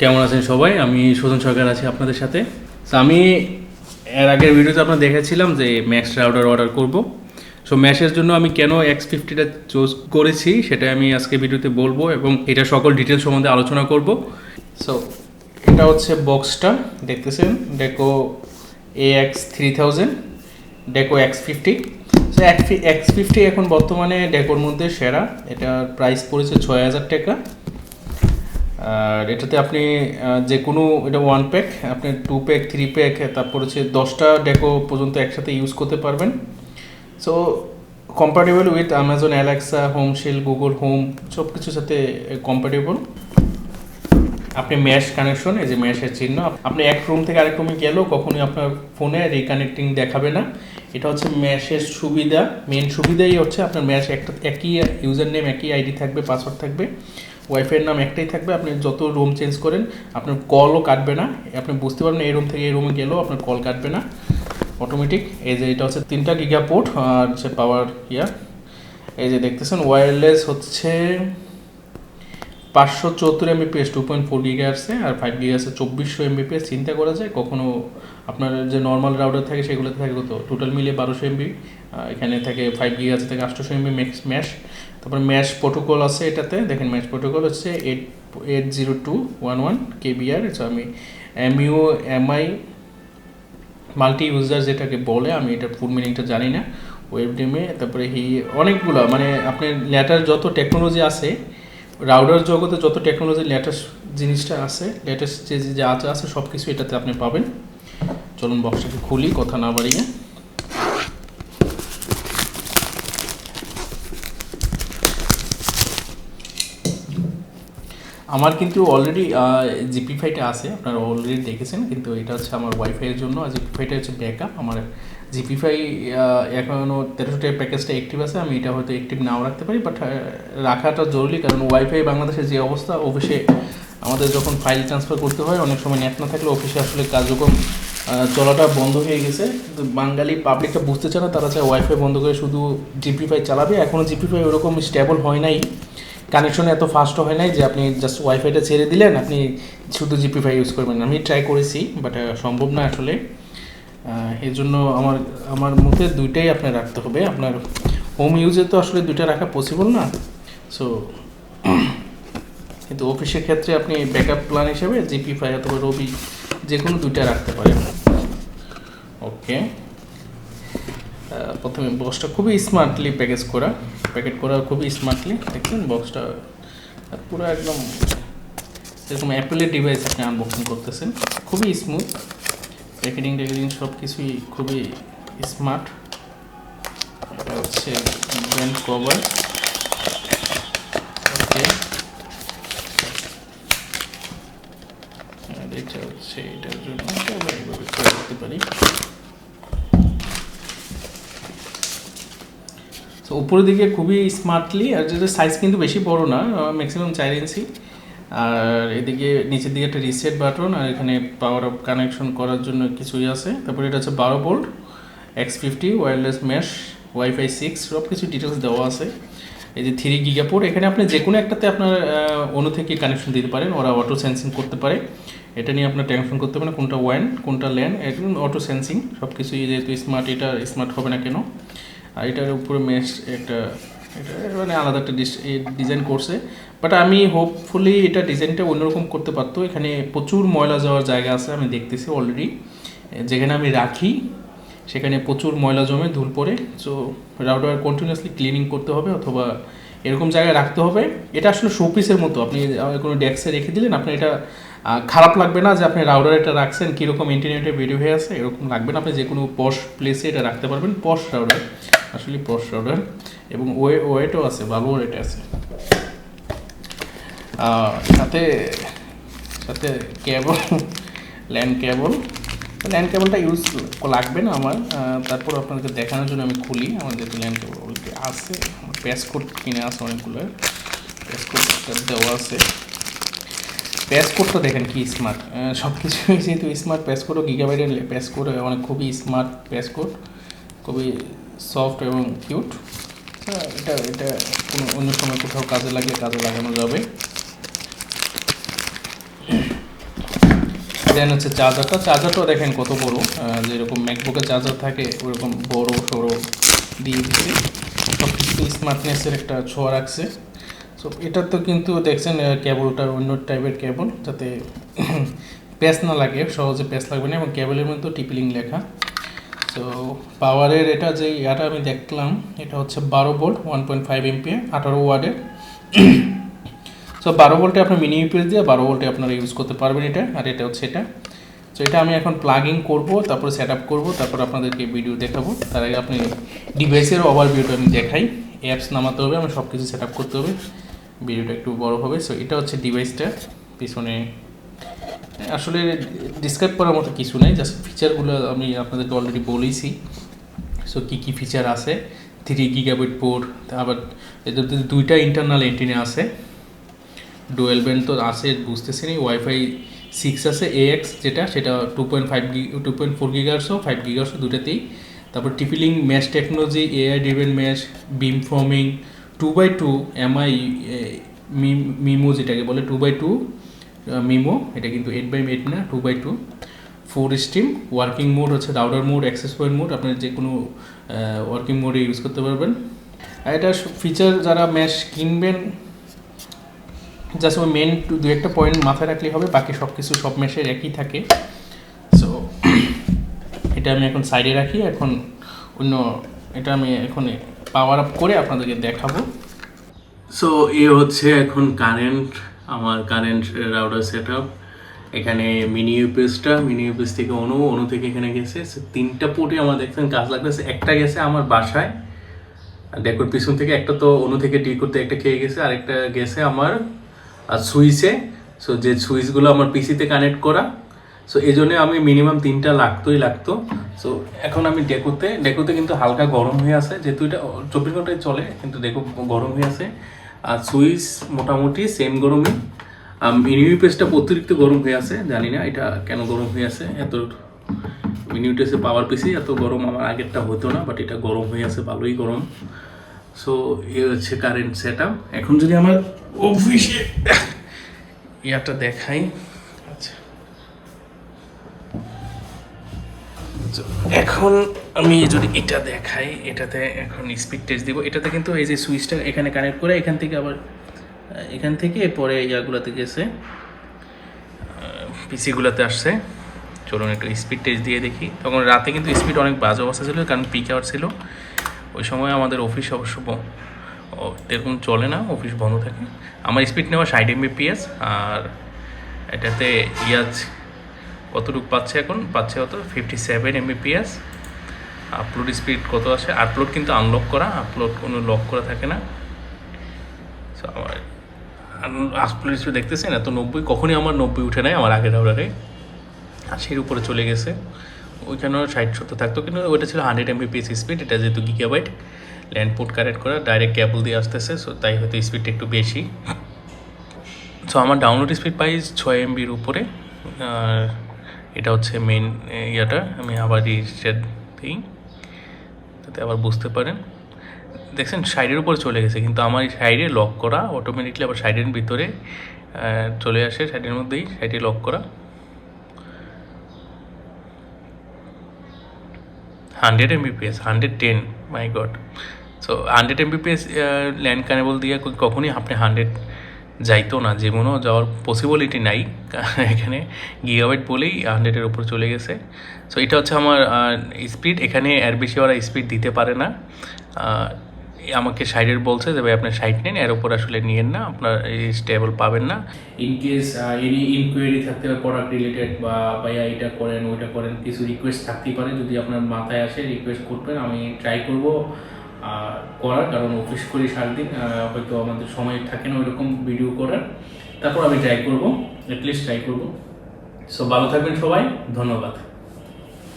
কেমন আছেন সবাই? আমি সুজন সরকার আছি আপনাদের সাথে। তো আমি এর আগের ভিডিওতে আপনার দেখেছিলাম যে ম্যাক্স রাউটার অর্ডার করব। সো ম্যাশের জন্য আমি কেন এক্স ফিফটিটা চুজ করেছি সেটা আমি আজকে ভিডিওতে বলব এবং এটা সকল ডিটেলস সম্বন্ধে আলোচনা করব। সো এটা হচ্ছে বক্সটা দেখতেছেন? Deco A X three thousand Deco X fifty so X fifty এখন বর্তমানে ডেকোর মধ্যে সেরা। এটার প্রাইস পড়েছে ছয় হাজার টাকা। আর এটাতে আপনি যে কোনো, এটা ওয়ান প্যাক আপনি টু প্যাক থ্রি প্যাক তারপর হচ্ছে দশটা ডেকো পর্যন্ত একসাথে ইউজ করতে পারবেন। So compatible with Amazon Alexa home shield Google home সব কিছুর সাথে কম্পাটেবল আপনি ম্যাশ কানেকশন এই যে ম্যাশের চিহ্ন আপনি এক রুম থেকে আরেক রুমে গেলেও কখনোই আপনার ফোনে রিকানেক্টিং দেখাবে না। এটা হচ্ছে ম্যাশের সুবিধা মেন সুবিধাই হচ্ছে আপনার ম্যাশ একটা, একই ইউজার নেম একই আইডি থাকবে পাসওয়ার্ড থাকবে। ওয়াইফাইয়ের নাম একটাই থাকবে, আপনি যত রুম চেঞ্জ করেন, আপনার কলও কাটবে না। আপনি বুঝতে পারবেন এই রুম থেকে এই রুমে গেলেও আপনার কল কাটবে না। অটোমেটিক এই যে এটা হচ্ছে তিনটা গিগা পোর্ট আর হচ্ছে পাওয়ার ইয়ার এই যে দেখতেছেন ওয়্যারলেস হচ্ছে পাঁচশো চৌত্তর Mbps two point four giga আসছে আর ফাইভ গিগা আছে চব্বিশশো এমবিপিএস চিন্তা করা যায়, কখনো আপনার যে নর্মাল রাউটার থাকে, সেগুলোতে থাকে কত? টোটাল মিলিয়ে বারোশো এমবি এখানে থাকে ফাইভ গিগা আছে থেকে আটশোশো এমবি ম্যাক্স ম্যাশ তারপর ম্যাশ প্রোটোকল আছে এটাতে। দেখেন ম্যাশ প্রোটোকল হচ্ছে eight eight zero two one one KVR আমি এমইউ এমআই মাল্টি ইউজার যেটাকে বলে, আমি এটা ফুল মিনিংটা জানি না। ওয়েব ডিমে তারপরে হি, অনেকগুলো মানে আপনার লেটার যত টেকনোলজি আছে রাউডার জগতে যত টেকনোলজি লেটেস্ট জিনিসটা আছে যে, যা যা আছে সব কিছু এটাতে আপনি পাবেন। চলুন বক্সটাকে খুলি, কথা না বাড়িয়ে। আমার কিন্তু অলরেডি জিপি ফাইটা আছে, আপনারা অলরেডি দেখেছেন, কিন্তু এটা হচ্ছে আমার ওয়াইফাইয়ের জন্য, আর জিপি ফাইটা হচ্ছে ব্যাকআপ আমার জিপি ফাই এখনও তেরোশো টাকার প্যাকেজটা অ্যাক্টিভ আছে, আমি এটা হয়তো অ্যাক্টিভ নাও রাখতে পারি বাট রাখাটা জরুরি, কারণ ওয়াইফাই বাংলাদেশের যে অবস্থা অফিসে আমাদের যখন ফাইল ট্রান্সফার করতে হয়, অনেক সময় নেট না থাকলে অফিসে আসলে কার্যক্রম চলাটা বন্ধ হয়ে গেছে। কিন্তু বাঙালি পাবলিকটা বুঝতে চায় না, তারা চায় ওয়াইফাই বন্ধ করে শুধু জিপি ফাই চালাবে। এখনও জিপি ফাই ওরকম স্টেবল হয় নাই। কানেকশন এত ফাস্ট হয় নাই যে আপনি জাস্ট ওয়াইফাইটা ছেড়ে দিলেন, আপনি শুধু জিপিফাই ইউজ করবেন। আমি ট্রাই করেছি বাট সম্ভব না আসলে। এর জন্য আমার আমার মতে দুইটাই আপনার রাখতে হবে। আপনার হোম ইউজে তো আসলে দুইটা রাখা পসিবল না। সো কিন্তু অফিসের ক্ষেত্রে আপনি ব্যাকআপ প্ল্যান হিসেবে জিপি ফাই অথবা রবি যে কোনো দুইটা রাখতে পারেন। ওকে। প্রথমে বক্সটা খুবই স্মার্টলি প্যাকেজ করা। প্যাকেট করা খুবই স্মার্টলি দেখছেন বক্সটা পুরো একদম এরকম অ্যাপেলের ডিভাইস আপনি আনবক্সিং করতেছেন। খুবই স্মুথ প্যাকেটিং ট্যাকেটিং সব কিছুই খুবই স্মার্ট এটা হচ্ছে ব্র্যান্ড কভার ওকে। এটা হচ্ছে, এটার জন্য আমরা এইভাবে করে রাখতে পারি। উপরের দিকে খুবই স্মার্টলি আর যেটা সাইজ কিন্তু বেশি বড় না ম্যাক্সিমাম চার ইঞ্চি। আর এদিকে নিচের দিকে একটা রিসেট বাটন আর এখানে পাওয়ার অফ কানেকশন করার জন্য কিছুই আছে। তারপরে এটা হচ্ছে বারো volt X fifty wireless mesh WiFi six সব কিছু ডিটেলস দেওয়া আছে। এই যে থ্রি গিগাপোর্ট এখানে আপনি যে কোনো একটাতে আপনার অনু থেকে কানেকশন দিতে পারেন, ওরা অটো সেন্সিং করতে পারে। এটা নিয়ে আপনার টেনশন করতে পারেন, কোনটা ওয়ান কোনটা ল্যান একদম অটো সেন্সিং সব কিছুই যেহেতু স্মার্ট এটা স্মার্ট হবে না কেন। আর এটার উপরে মেশ একটা, এটা মানে আলাদা একটা ডিজাইন করছে। বাট আমি হোপফুলি এটা ডিজাইনটা অন্যরকম করতে পারতো। এখানে প্রচুর ময়লা যাওয়ার জায়গা আছে, আমি দেখতেছি অলরেডি যেখানে আমি রাখি, সেখানে প্রচুর ময়লা জমে ধুল পড়ে। সো রাউটার কন্টিনিউয়াসলি ক্লিনিং করতে হবে অথবা এরকম জায়গায় রাখতে হবে। এটা আসলে শোপিসের মতো। আপনি কোনো ডেস্কে রেখে দিলেন, আপনার এটা খারাপ লাগবে না যে আপনি রাউটার এটা রাখছেন, কীরকম ইন্টারনেটে বেরিয়ে হয়ে আছে, এরকম লাগবে না। আপনি যে কোনো পশ প্লেসে এটা রাখতে পারবেন পশ রাউটার আসলে পশ রাউটার এবং ওয়ে, ওয়েটও আছে, ভালো ওয়েট আছে। সাথে সাথে কেবল, ল্যান্ড কেবল। ল্যান্ড কেবলটা ইউজ লাগবে না আমার। তারপর আপনাদেরকে দেখানোর জন্য আমি খুলি। আমার যেহেতু ল্যান্ড কেবল আছে, আমার প্যাসকোড কিনে আছে অনেকগুলো। প্যাসকোডটা দেওয়া আছে। প্যাসকোডটা দেখেন কি স্মার্ট। সব কিছুই যেহেতু স্মার্ট প্যাসকোডও গিগাবাইটের প্যাসকোড অনেক খুবই স্মার্ট প্যাসকোড খুবই সফট এবং কিউট। এটা এটা কোনো অন্য সময় কোথাও কাজে লাগলে কাজে লাগানো যাবে। দেন হচ্ছে চার্জারটা, চার্জারটাও দেখেন কত বড়। যেরকম ম্যাকবুকের চার্জার থাকে, ওরকম বড় সড়ো দিয়ে দিচ্ছে। সব কিছু স্মার্টনেসের একটা ছোঁয়া রাখছে। সো এটা তো কিন্তু দেখছেন কেবলটার অন্য টাইপের কেবল যাতে প্যাচ না লাগে, সহজে প্যাচ লাগবে না এবং কেবলের মধ্যে টিপিলিং লেখা। তো পাওয়ারের এটা যে ইয়াটা আমি দেখলাম, এটা হচ্ছে বারো volt one point five amp আঠারো ওয়ার্ডের সো বারো ভোল্টে আপনার মিনি ইউপিএস দিয়ে বারো ভোল্টে আপনারা ইউজ করতে পারবেন এটা, আর এটা হচ্ছে এটা। তো এটা আমি এখন প্লাগিং করব, তারপরে সেট আপ করব, তারপর আপনাদেরকে ভিডিও দেখাবো। তার আগে আপনি ডিভাইসের ওভারভিউটা আমি দেখাই। অ্যাপস নামাতে হবে আমি সব কিছু সেট আপ করতে হবে। ভিডিওটা একটু বড় হবে। সো এটা হচ্ছে ডিভাইসটা পিছনে আসলে ডিসক্রাইব করার মতো কিছু নেই জাস্ট ফিচারগুলো আমি আপনাদেরকে অলরেডি বলেইছি। সো কী কী ফিচার আছে? থ্রি গিগাবিট পোর্ট আবার এদের দুইটা ইন্টারনাল এন্টিনে আছে। ডুয়েল ব্যান্ড তো আছে, বুঝতেছি না। ওয়াইফাই সিক্স আছে এএক্স যেটা, সেটা two point five giga two point four গিগার্সও five গিগার্সও দুটাতেই তারপর TP Link mesh technology AI driven mesh beamforming two by two MI MIMO যেটাকে বলে টু বাই টু মিমো এটা কিন্তু এইট বাই এইট না two by two four stream working mode হচ্ছে router mode access point mode আপনি যে কোনো working মোডে ইউজ করতে পারবেন। আর এটা ফিচার যারা ম্যাশ কিনবেন জাস্ট ওই মেন দু একটা পয়েন্ট মাথায় রাখলেই হবে, বাকি সব কিছু সব মেশের একই থাকে। সো এটা আমি এখন সাইডে রাখি, এখন অন্য, এটা আমি এখন পাওয়ার আপ করে আপনাদেরকে দেখাবো। সো এ হচ্ছে এখন কারেন্ট আমার কারেন্ট রাউটার সেট আপ এখানে মিনি ইউপিএসটা মিনি ইউপিএস থেকে অনু অনু থেকে এখানে গেছে। তিনটা পোর্টে আমার দেখছেন, কাজ লাগতেছে। একটা গেছে আমার বাসায়। ডেকোর পিছন থেকে একটা তো অনু থেকে ডি করতে একটা খেয়ে গেছে আরেকটা গেছে আমার, আর সুইচে সো যে সুইচগুলো আমার পিসিতে কানেক্ট করা। সো এই জন্য আমি মিনিমাম তিনটা লাগতোই লাগতো। সো এখন আমি ডেকোতে ডেকোতে কিন্তু হালকা গরম হয়ে আছে। যেহেতু এটা চব্বিশ ঘন্টায় চলে, কিন্তু ডেকো গরম হয়ে আছে। আর সুইস মোটামুটি সেম গরমই। মিনিমি পেস্টটা অতিরিক্ত গরম হয়ে আছে, জানি না এটা কেন গরম হয়ে আছে, এত মিনিউটেসে পাওয়ার পিসি এত গরম আমার আগেরটা হতো না বাট এটা গরম হয়ে আছে, ভালোই গরম। সো এ হচ্ছে কারেন্ট সেট এখন যদি আমার অফিসে ইয়াটা দেখাই। এখন আমি যদি এটা দেখাই, এটাতে এখন স্পিড টেস্ট দিব। এটাতে কিন্তু এই যে সুইচটা এখানে কানেক্ট করে এখান থেকে আবার এখান থেকে পরে ইয়াগুলোতে গেছে পিসিগুলোতে আসছে। চলুন একটু স্পিড টেস্ট দিয়ে দেখি। তখন রাতে কিন্তু স্পিড অনেক বাজে অবস্থা ছিল, কারণ পিক আওয়ার ছিল। ওই সময় আমাদের অফিস অবশ্য এরকম চলে না অফিস বন্ধ থাকে। আমার স্পিড নেওয়া ষাট এমবিপিএস আর এটাতে ইয়াজ কতটুকু পাচ্ছে এখন? পাচ্ছে কত? Fifty seven Mbps upload speed কত আসে আপলোড কিন্তু আনলক করা আপলোড কোনো লক করা থাকে না। So, আমার আপলোড স্পিড দেখতেছেন? এত নব্বই? কখনই আমার নব্বই উঠে নাই আমার আগের অর্ডারে আশির উপরে চলে গেছে। ওইখানেও ষাট সত্তর থাকতো কিন্তু ওইটা ছিল হান্ড্রেড এমবিপিএস স্পিড এটা যেহেতু গিগাবাইট ল্যান্ড পোর্ট কানেক্ট করা ডাইরেক্ট ক্যাবল দিয়ে আসতেছে সো তাই হয়তো স্পিডটা একটু বেশি। সো আমার ডাউনলোড স্পিড পাই ছয় এমবির উপরে আর এটা হচ্ছে মেন ইয়াটা। আমি আবার রিস্টার্ট দিই, তাতে আবার বুঝতে পারেন। দেখছেন, সাইডের উপর চলে গেছে, কিন্তু আমার সাইডে লক করা অটোমেটিকলি আবার সাইডের ভিতরে চলে আসে, সাইডের মধ্যেই, সাইডে লক করা। Hundred Mbps, hundred ten, my God. So hundred Mbps LAN cable দিয়ে কখনই আপনি হান্ড্রেড যাইতো না যেমনও যাওয়ার পসিবিলিটি নাই। এখানে গিগাবাইট বলেই হান্ড্রেডের উপর চলে গেছে। সো এটা হচ্ছে আমার স্পিড এখানে এর বেশি ওরা স্পিড দিতে পারে না। আমাকে সাইডের বলছে যে, ভাই আপনার সাইড নেন, এর উপর আসলে নিয়েন না, আপনার স্টেবল পাবেন না। ইন কেস এনি ইনকোয়ারি থাকতে পারে প্রোডাক্ট রিলেটেড বা ভাইয়া এটা করেন, ওইটা করেন, কিছু রিকোয়েস্ট থাকতেই পারে। যদি আপনার মাথায় আসে রিকোয়েস্ট করবেন, আমি ট্রাই করব। করার, কারণ অফিস করি সারাদিন হয়তো আমাদের সময় থাকে না ওইরকম ভিডিও করার। তারপর আমি ট্রাই করব অ্যাটলিস্ট ট্রাই করব। সো ভালো থাকবেন সবাই, ধন্যবাদ।